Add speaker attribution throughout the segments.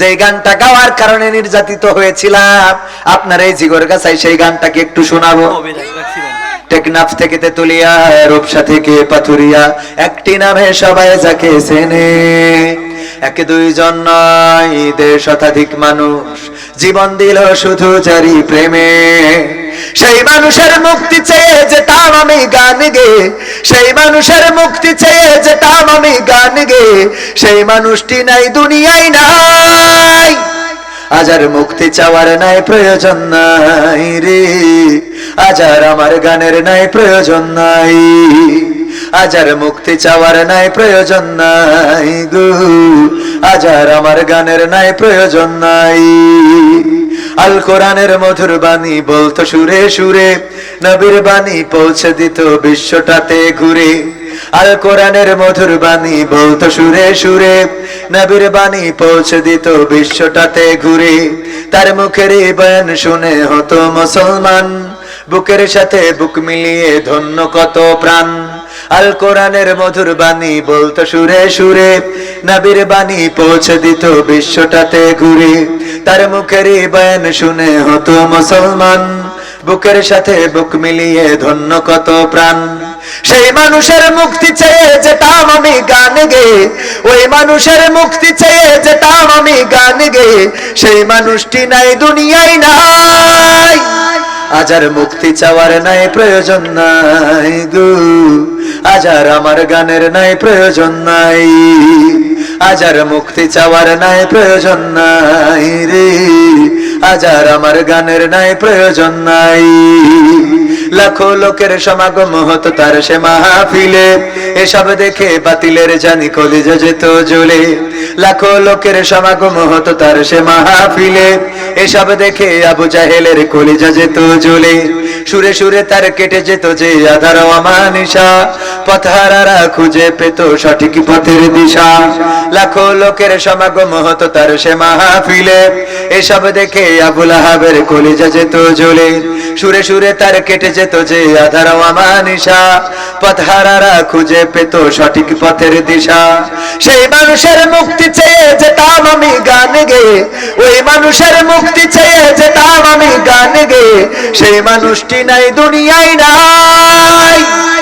Speaker 1: যে গানটা গাওয়ার কারণে নির্যাতিত হয়েছিলাম, আপনার এই জিগর গাছাই সেই গানটাকে একটু শোনাবো। টেকনাফ থেকে তেতুলিয়া, রূপসা থেকে পাথুরিয়া, একটি নামে সবাই যাকে সেনে একে দুইজন নয় দেড় শতাধিক মানুষ। জীবন দিল শুধু জারি প্রেমে। সেই মানুষের মুক্তি চেয়ে যেতাম আমি গান গে। সেই মানুষের মুক্তি চেয়ে যেতাম আমি গান গে। সেই মানুষটি নাই, দুনিয়ায় নাই। আজ আর মুক্তি চাওয়ার নাই, প্রয়োজন নাই রে। আজ আর আমার গানের নাই, প্রয়োজন নাই। আজ আর মুক্তি চাওয়ার নাই প্রয়োজন নাই গু। আজার আমার গানের নাই প্রয়োজন নাই। আল কোরআনের মধুর বাণী বলতো সুরে সুরে, নবীর বাণী পৌঁছে দিত বিশ্বটাতে ঘুরে। আল কোরআনের মধুর বাণী বলতো সুরে সুরে, নবীর বাণী পৌঁছে দিত বিশ্বটাতে ঘুরে। তার মুখের বয়ান শুনে হতো মুসলমান, বুকের সাথে বুক মিলিয়ে ধন্য কত প্রাণ। আল কোরআনের মধুর বাণী বলতো সুরে সুরে, নাবির বাণী পৌঁছে দিত বিশ্বটাতে ঘুরে। তার মুখের বয়ান শুনে হতো মুসলমান, বুকের সাথে বুক মিলিয়ে ধন্য কত প্রাণ। সেই মানুষের মুক্তি চেয়ে যেতাম আমি গান গে, ওই মানুষের মুক্তি চেয়ে যেতাম আমি গান গে। সেই মানুষটি নাই, দুনিয়ায় নাই, আজার মুক্তি চাওয়ার নাই, প্রয়োজন নাই গু আজ আর আমার গানের নাই প্রয়োজন নাই। আজ আর মুক্তি চাওয়ার নাই প্রয়োজন নাই রে। আজ আর আমার গানের নাই প্রয়োজন নাই। লাখো লোকের সমাগম হতো তার সে মাহফিলে। এসব দেখে বাতিলের জানি কলিজা যেত জ্বলে। লাখো লোকের সমাগম হতো তার সে মাহফিলে। এসব দেখে আবু জাহেলের কলিজা যেত জ্বলে। সুরে সুরে তার কেটে যেত যে আধার অমানিসা। পথহারারা খুঁজে পেত সঠিক পথের দিশা। লাখো লোকের সমাগম হতো তার সে মাহফিলে। এসব দেখে আবুল আহাবের কলিজা যেত জ্বলে। সুরে সুরে তার কেটে যেত যে আধার অমানিসা পথহারারা খুঁজে পেত সঠিক পথের দিশা। সেই মানুষের মুক্তি চেয়ে যেতাম আমি গান গে। ওই মানুষের মুক্তি চেয়ে যেতাম আমি গান গে। সেই মানুষটি নাই, দুনিয়ায় নাই।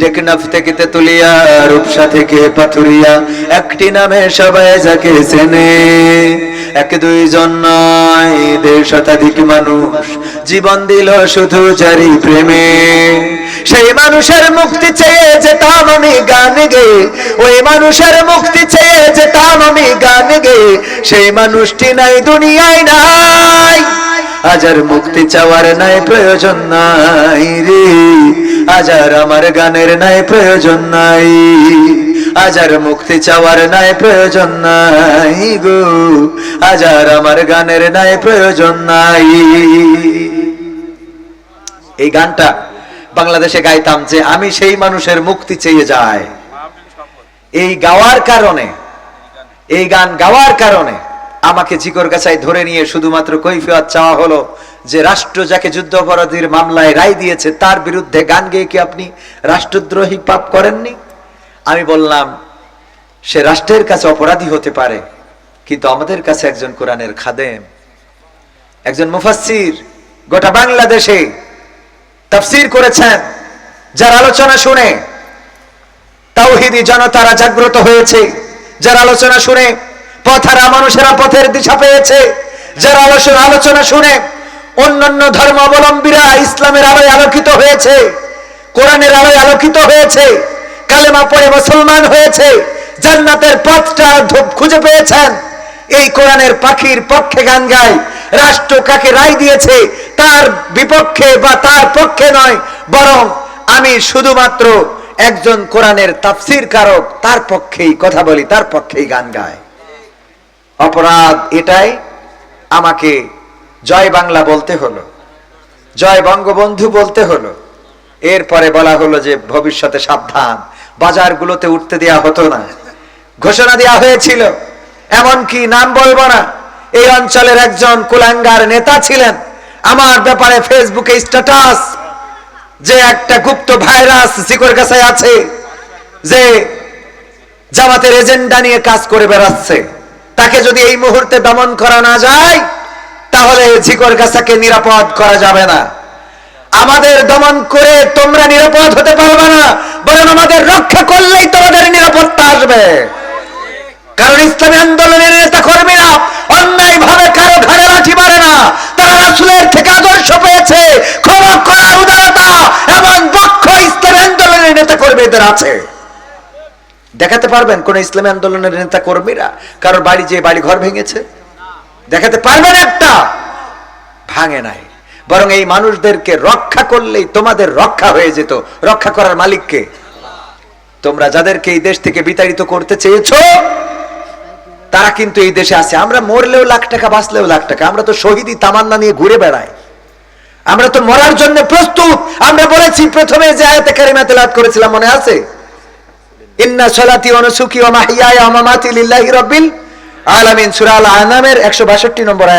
Speaker 1: টেকনাফ থেকে তেতুলিয়া, রূপসা থেকে পাথুরিয়া, একটি নামে সবাই যাকে এক দুইজন নয়, দেড় শতাধিক মানুষ জীবন দিল শুধু জারি প্রেমে। সেই মানুষের মুক্তি চেয়ে যেতাম আমি গান গে, ওই মানুষের মুক্তি চেয়ে যেতাম আমি গান গে, সেই মানুষটি নাই, দুনিয়ায় নাই। আজ আর মুক্তি চাওয়ার নাই, প্রয়োজন নাই রে। আজ আর আমার গানের নাই প্রয়োজন নাই আজ আর মুক্তি চাওয়ার নাই প্রয়োজন নাই গো আজ আর আমার গানের নাই প্রয়োজন নাই। এই গানটা বাংলাদেশে গাইতাম যে আমি সেই মানুষের মুক্তি চেয়ে যাই। এই গাওয়ার কারণে, এই গান গাওয়ার কারণে আমাকে জিকর গাছায় ধরে নিয়ে শুধুমাত্র কৈফিয়ত চাওয়া হলো যে রাষ্ট্র যাকে যুদ্ধাপরাধীর মামলায় রায় দিয়েছে, তার বিরুদ্ধে গান গেয়ে কি আপনি রাষ্ট্রদ্রোহী পাপ করেননি? আমি বললাম, সে রাষ্ট্রের কাছে অপরাধী হতে পারে, কিন্তু আমাদের কাছে একজন কোরআনের খাদেম, একজন মুফাসসির, গোটা বাংলাদেশে তাফসির করেছেন, যার আলোচনা শুনে তাওহিদি জনতারা জাগ্রত হয়েছে, যার আলোচনা শুনে পথারা মানুষেরা পথের দিশা পেয়েছে, যার আলোচনা আলোচনা শুনে অন্যান্য ধর্ম অবলম্বীরা ইসলামের আলোয় আলোকিত হয়েছে, কোরআনের আলোয় আলোকিত হয়েছে, কালেমা পড়ে মুসলমান হয়েছে, জান্নাতের পথটা ধূপ খুঁজে পেয়েছেন। এই কোরআনের পাখির পক্ষে গান গায়, রাষ্ট্র কাকে রায় দিয়েছে তার বিপক্ষে বা তার পক্ষে নয়, বরং আমি শুধুমাত্র একজন কোরআনের তাফসির কারক, তার পক্ষেই কথা বলি, তার পক্ষেই গান গায়। অপরাধ এটাই আমাকে জয় বাংলা বলতে হলো, জয় বঙ্গবন্ধু বলতে হলো। এরপরে বলা হলো যে ভবিষ্যতে সাবধান, বাজারগুলোতে উঠতে দেয়া হতো না। ঘোষণা দেওয়া হয়েছিল, এমনকি নাম বলব না, এই অঞ্চলের একজন কুলাঙ্গার নেতা ছিলেন। আমার ব্যাপারে ফেসবুকে স্ট্যাটাস, যে একটা গুপ্ত ভাইরাস জিকর কাছে আছে, যে জামাতের এজেন্ডা নিয়ে কাজ করে বেড়াচ্ছে। তাকে যদি এই মুহূর্তে দমন করা না যায় তাহলে ঝিকর গাছাকে নিরাপদ করা যাবে না। আমাদের দমন করে তোমরা নিরাপদ হতে পারবে না, বরং আমাদের রক্ষা করলেই তোমাদের নিরাপত্তা আসবে। কারণ ইসলামী আন্দোলনের নেতা কর্মীরা অন্যায় ভাবে কারও ঘরে লাঠি মারে না, তারা রাসুলের থেকে আদর্শ পেয়েছে, ক্ষমা করার উদারতা এমন দক্ষ ইসলামী আন্দোলনের নেতা কর্মীদের আছে। দেখাতে পারবেন কোন ইসলামী আন্দোলনের নেতা কর্মীরা কারোর বাড়ি যে বাড়ি ঘর ভেঙেছে? দেখাতে পারবেন একটা। ভাঙে নাই। বরং এই মানুষদেরকে রক্ষা করলেই তোমাদের রক্ষা হয়ে যেত। রক্ষা করার মালিককে। তোমরা যাদেরকে এই দেশ থেকে বিতাড়িত করতে চেয়েছো, তারা কিন্তু এই দেশে আছে। আমরা মরলেও লাখ টাকা, বাঁচলেও লাখ টাকা। আমরা তো শহীদই তামান্না নিয়ে ঘুরে বেড়াই। আমরা তো মরার জন্য প্রস্তুত। আমরা বলেছি, প্রথমে যে আয়াতে কারিমা তেলাওয়াত করেছিলাম মনে আছে? ইন্না সলাতি ওয়া নুসুকি ওয়া মাহইয়ায়া ওয়া মামাতি লিল্লাহি রাব্বিল আলামিন সুরাল আনামের একশো বাষট্টি নম্বর আয়াত।